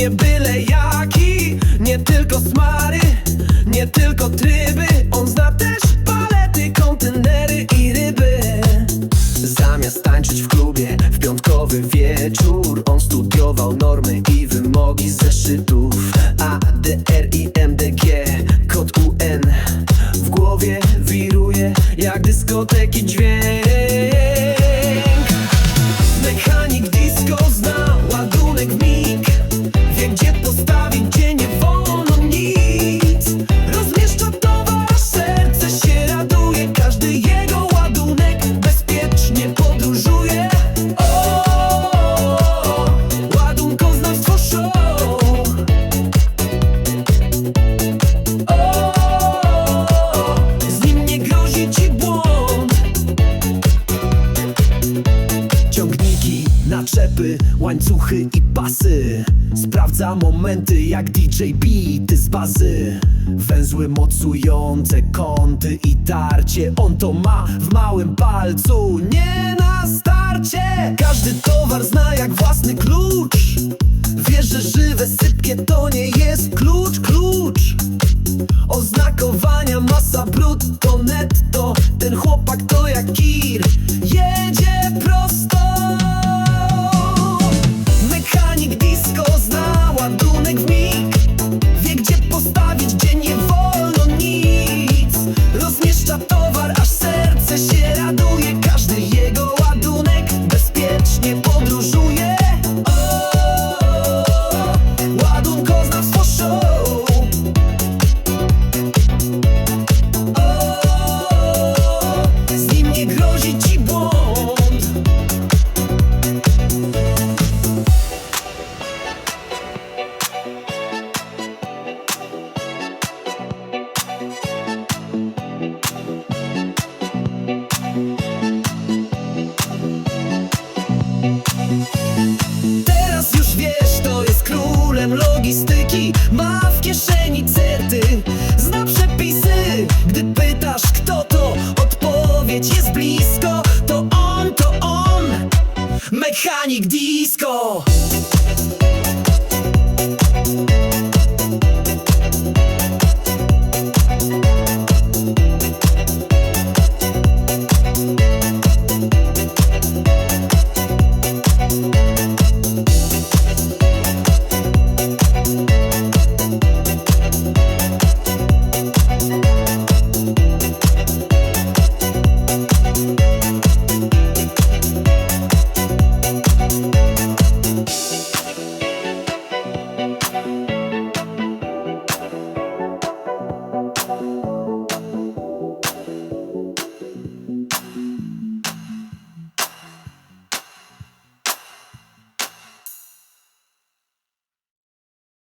nie byle jaki Nie tylko smary, nie tylko tryby. naczepy, łańcuchy i pasy. Sprawdza momenty jak DJ bity z bazy. Węzły mocujące kąty i tarcie. On to ma w małym palcu, nie na starcie. Każdy towar zna jak własny klucz. Wiesz, że żywe sypkie to nie jest klucz, klucz. Oznakowania masa brutto netto. Ten chłopak to jak kir. Naśladuje każdy jego Titanic Disco!